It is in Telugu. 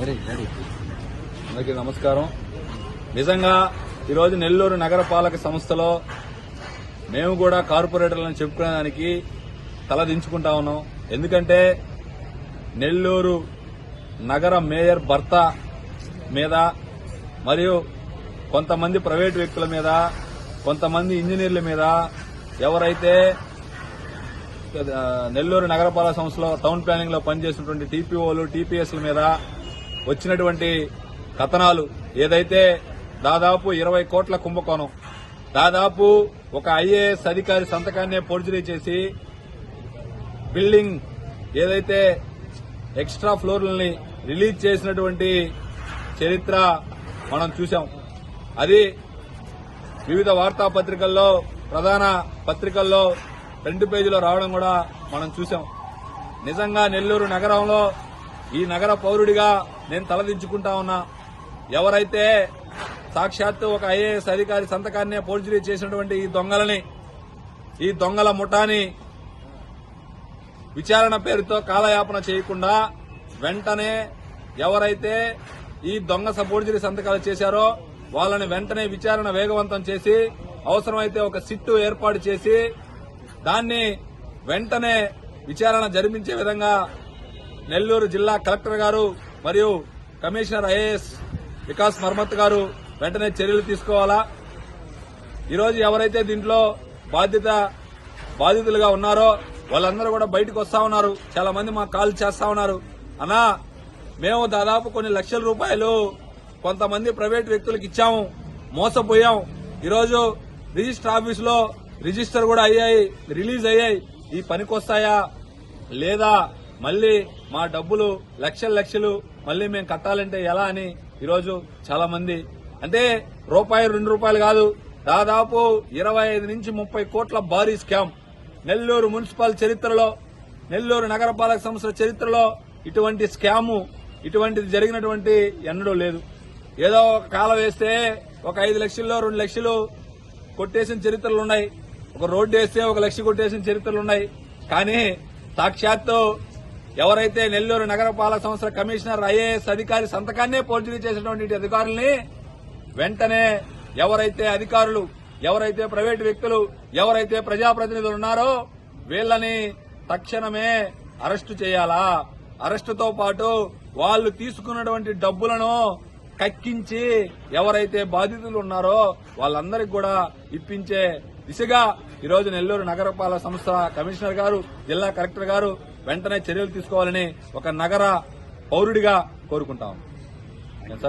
అందరికీ నమస్కారం. నిజంగా ఈరోజు నెల్లూరు నగరపాలక సంస్థలో మేము కూడా కార్పొరేటర్లను చెప్పుకునేదానికి తలదించుకుంటా ఉన్నాం. ఎందుకంటే నెల్లూరు నగర మేయర్ భర్త మీద మరియు కొంతమంది ప్రైవేట్ వ్యక్తుల మీద కొంతమంది ఇంజనీర్ల మీద ఎవరైతే నెల్లూరు నగరపాలక సంస్థలో టౌన్ ప్లానింగ్లో పనిచేసినటువంటి టీపీఓలు టీపీఎస్ల మీద వచ్చినటువంటి కథనాలు ఏదైతే దాదాపు ఇరవై కోట్ల కుంభకోణం దాదాపు ఒక ఐఏఎస్ అధికారి సంతకాన్నే ఫోర్జరీ చేసి బిల్డింగ్ ఏదైతే ఎక్స్ట్రా ఫ్లోర్లని రిలీజ్ చేసినటువంటి చరిత్ర మనం చూశాం. అది వివిధ వార్తాపత్రికల్లో ప్రధాన పత్రికల్లో రెండు పేజీలో రావడం కూడా మనం చూశాం. నిజంగా నెల్లూరు నగరంలో ఈ నగర పౌరుడిగా నేను తలదించుకుంటా ఉన్నా. ఎవరైతే సాక్షాత్తు ఒక ఐఏఎస్ అధికారి సంతకాన్నే ఫోర్జరీ చేసినటువంటి ఈ దొంగలని ఈ దొంగల ముఠాని విచారణ పేరుతో కాలయాపన చేయకుండా వెంటనే ఎవరైతే ఈ దొంగ సపోర్జరీ సంతకాలు చేశారో వాళ్ళని వెంటనే విచారణ వేగవంతం చేసి అవసరమైతే ఒక సిట్టు ఏర్పాటు చేసి దాన్ని వెంటనే విచారణ జరిపించే విధంగా నెల్లూరు జిల్లా కలెక్టర్ గారు మరియు కమిషనర్ ఐఏఎస్ వికాస్ మర్మత్ గారు వెంటనే చర్యలు తీసుకోవాలా? ఈరోజు ఎవరైతే దీంట్లో బాధ్యత బాధితులుగా ఉన్నారో వాళ్ళందరూ కూడా బయటకు వస్తా ఉన్నారు. చాలా మంది మాకు కాల్ చేస్తా ఉన్నారు. అన్నా మేము దాదాపు కొన్ని లక్షల రూపాయలు కొంతమంది ప్రైవేట్ వ్యక్తులకు ఇచ్చాము. మోసపోయాం. ఈరోజు రిజిస్టర్ ఆఫీసులో రిజిస్టర్ కూడా అయ్యాయి. రిలీజ్ అయ్యాయి. ఈ పనికొస్తాయా లేదా? మళ్ళీ మా డబ్బులు లక్షల లక్షలు మళ్ళీ మేము కట్టాలంటే ఎలా అని ఈరోజు చాలా మంది అంటే రూపాయి రెండు రూపాయలు కాదు దాదాపు ఇరవై ఐదు నుంచి ముప్పై కోట్ల భారీ స్కామ్ నెల్లూరు మున్సిపల్ చరిత్రలో నెల్లూరు నగరపాలక సంస్థ చరిత్రలో ఇటువంటి స్కాము ఇటువంటిది జరిగినటువంటి ఎన్నడూ లేదు. ఏదో ఒక కాలం వేస్తే ఒక ఐదు లక్షల్లో రెండు లక్షలు కొట్టేసిన చరిత్రలు ఉన్నాయి. ఒక రోడ్డు వేస్తే ఒక లక్ష కొట్టేసిన చరిత్రలు ఉన్నాయి. కానీ సాక్షాత్తు ఎవరైతే నెల్లూరు నగరపాలక సంస్థ కమిషనర్ ఐఏఎస్ అధికారి సంతకాన్నే పోర్జరీ చేసినటువంటి అధికారుల్ని వెంటనే ఎవరైతే అధికారులు ఎవరైతే ప్రైవేటు వ్యక్తులు ఎవరైతే ప్రజాప్రతినిధులు ఉన్నారో వీళ్ళని తక్షణమే అరెస్టు చేయాలా? అరెస్టుతో పాటు వాళ్ళు తీసుకున్నటువంటి డబ్బులను కక్కించి ఎవరైతే బాధితులు ఉన్నారో వాళ్ళందరికీ కూడా ఇప్పించే దిశగా ఈరోజు నెల్లూరు నగరపాలక సంస్థ కమిషనర్ గారు జిల్లా కలెక్టర్ గారు వెంటనే చర్యలు తీసుకోవాలని ఒక నగర పౌరుడిగా కోరుకుంటాం. సార్?